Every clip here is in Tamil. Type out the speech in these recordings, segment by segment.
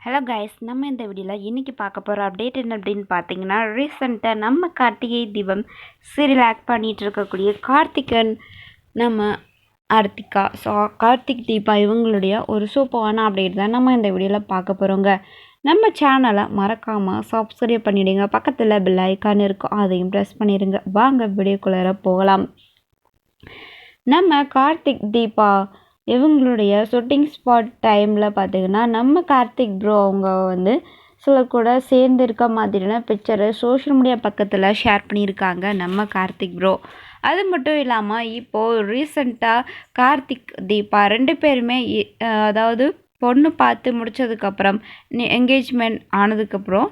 ஹலோ கைஸ் நம்ம இந்த வீடியோவில் இன்றைக்கி பார்க்க போகிற அப்டேட் என்ன அப்படின்னு பார்த்தீங்கன்னா ரீசெண்டாக நம்ம கார்த்திகை தீபம் சீரியல் ஆக்ட் பண்ணிகிட்டு இருக்கக்கூடிய கார்த்திகன் நம்ம ஆர்த்திகா. ஸோ கார்த்திக் தீபா இவங்களுடைய ஒரு சூப்பரான அப்டேட் தான் நம்ம இந்த வீடியோவில் பார்க்க போகிறோங்க நம்ம சேனலை மறக்காமல் சப்ஸ்கிரைப் பண்ணிவிடுங்க பக்கத்தில் பெல் ஐக்கான் இருக்கும் அதையும் ப்ரெஸ் பண்ணிடுங்க. வாங்க வீடியோக்குள்ளே போகலாம். நம்ம கார்த்திக் தீபா இவங்களுடைய ஷூட்டிங் ஸ்பாட் டைமில் பார்த்திங்கன்னா நம்ம கார்த்திக் ப்ரோ அவங்க வந்து சிலர் கூட சேர்ந்து இருக்க மாதிரியான பிக்சரை சோஷியல் மீடியா பக்கத்தில் ஷேர் பண்ணியிருக்காங்க நம்ம கார்த்திக் ப்ரோ அது மட்டும் இல்லாமல் இப்போது ரீசண்டாக கார்த்திக் தீபா ரெண்டு பேருமே இ- அதாவது பொண்ணு பார்த்து முடித்ததுக்கப்புறம் என்கேஜ்மெண்ட் ஆனதுக்கப்புறம்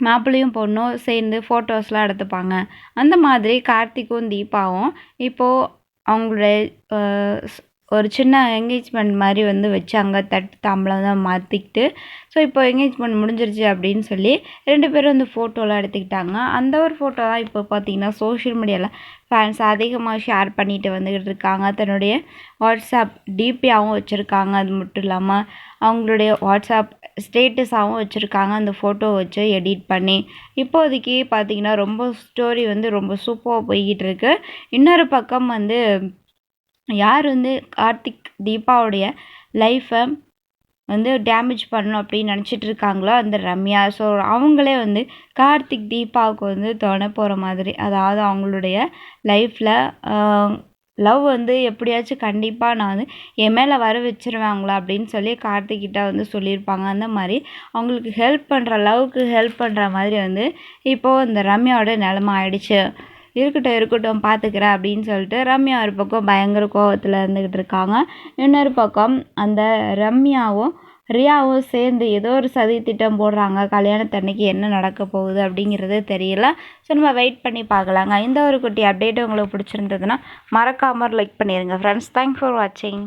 மாப்பிள்ளையும் பொண்ணும் சேர்ந்து ஃபோட்டோஸ்லாம் எடுத்துப்பாங்க. அந்த மாதிரி கார்த்திக்கும் தீபாவும் இப்போது அவங்களுடைய ஒரு சின்ன என்கேஜ்மெண்ட் மாதிரி வந்து வச்சாங்க. தட்டு தாம்பளம் தான் மாற்றிக்கிட்டு ஸோ இப்போ என்கேஜ்மெண்ட் முடிஞ்சிருச்சு அப்படின்னு சொல்லி ரெண்டு பேரும் வந்து ஃபோட்டோலாம் எடுத்துக்கிட்டாங்க. அந்த ஒரு ஃபோட்டோ தான் இப்போ பார்த்தீங்கன்னா சோஷியல் மீடியாவில் ஃபேன்ஸ் அதிகமாக ஷேர் பண்ணிட்டு வந்துக்கிட்டு இருக்காங்க. தன்னுடைய வாட்ஸ்அப் டிபியாகவும் வச்சுருக்காங்க. அது மட்டும் இல்லாமல் அவங்களுடைய வாட்ஸ்அப் ஸ்டேட்டஸாகவும் வச்சுருக்காங்க. அந்த ஃபோட்டோ வச்சு எடிட் பண்ணி இப்போதைக்கு பார்த்தீங்கன்னா ரொம்ப ஸ்டோரி வந்து ரொம்ப சூப்பராக போய்கிட்டு இருக்கு இன்னொரு பக்கம் வந்து யார் வந்து கார்த்திக் தீபாவுடைய லைஃப்பை வந்து டேமேஜ் பண்ணணும் அப்படின்னு நினச்சிட்டு இருக்காங்களோ அந்த ரம்யா. ஸோ அவங்களே வந்து கார்த்திக் தீபாவுக்கு வந்து துணை போகிற மாதிரி அதாவது அவங்களுடைய லைஃப்பில் லவ் வந்து எப்படியாச்சும் கண்டிப்பாக நான் வந்து என் மேலே வர வச்சுருவாங்களா அப்படின்னு சொல்லி கார்த்திக்கிட்ட வந்து சொல்லியிருப்பாங்க. அந்த மாதிரி அவங்களுக்கு ஹெல்ப் பண்ணுற லவ்க்கு ஹெல்ப் பண்ணுற மாதிரி வந்து இப்போது இந்த ரம்யாவோட நிலமை ஆயிடுச்சு. இருக்கட்டும் இருக்கட்டும் பார்த்துக்கிறேன் அப்படின்னு சொல்லிட்டு ரம்யா ஒரு பக்கம் பயங்கர கோவத்தில் இருந்துக்கிட்டு இருக்காங்க. இன்னொரு பக்கம் அந்த ரம்யாவும் ரியாவும் சேர்ந்து ஏதோ ஒரு சதி திட்டம் போடுறாங்க. கல்யாணத்தன்னைக்கு என்ன நடக்க போகுது அப்படிங்கிறது தெரியல. ஸோ நம்ம வெயிட் பண்ணி பார்க்கலாங்க. இந்த ஒரு குட்டி அப்டேட் உங்களுக்கு பிடிச்சிருந்ததுன்னா மறக்காமல் லைக் பண்ணிடுங்க ஃப்ரெண்ட்ஸ் தேங்க்ஸ் ஃபார் வாட்சிங்